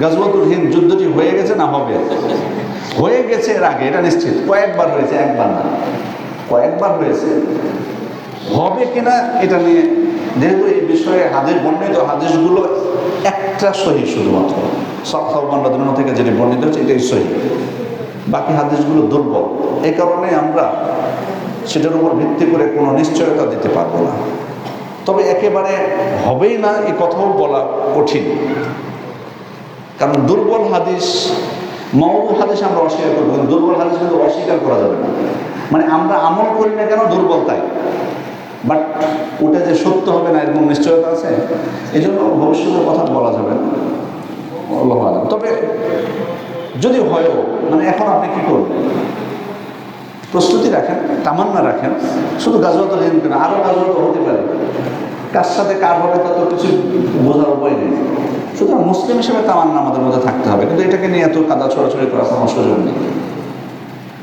গাজওয়াতুল হিন্দ যুদ্ধটি হয়ে গেছে না হবে? হয়ে গেছে এর আগে, এটা নিশ্চিত। কয়েকবার হয়েছে, একবার না। কয়েকবার হয়েছে। হবে কিনা এটা নিয়ে, যেহেতু এই বিষয়ে হাদিস, বর্ণিত হাদিসগুলো একটা সহি শুধুমাত্র। সফাউবান্ডাদন থেকে যেটি বর্ণিত হচ্ছে এটাই সহি। বাকি হাদিসগুলো দুর্বল। এই কারণে আমরা সেটার উপর ভিত্তি করে কোনো নিশ্চয়তা দিতে পারব না। তবে একেবারে হবেই না, এই কথাও বলা কঠিন। কারণ দুর্বল হাদিস মৌল হাদিস আমরা অস্বীকার করব, কিন্তু দুর্বল হাদিস কিন্তু অস্বীকার করা যাবে না। মানে আমরা আমল করি না কেন দুর্বল তাই বাট ওটা যে সত্য হবে না, এরকম নিশ্চয়তা আছে? এই জন্য ভবিষ্যতের কথা বলা যাবে না। তবে যদি হয়ও মানে এখন আপনি কী করবেন? প্রস্তুতি রাখেন, তামান্না রাখেন, শুধু গাজওয়াত হিন্দ না আরও গাজওয়াত হতে পারে। কার সাথে কার হবে তা তো কিছু বোঝার উপায় নেই। মুসলিম হিসেবে তামান্না আমাদের মধ্যে থাকতে হবে। কিন্তু এটাকে নিয়ে এত কাদা, ছড়াছড়ি করার কোনো সুযোগ নেই।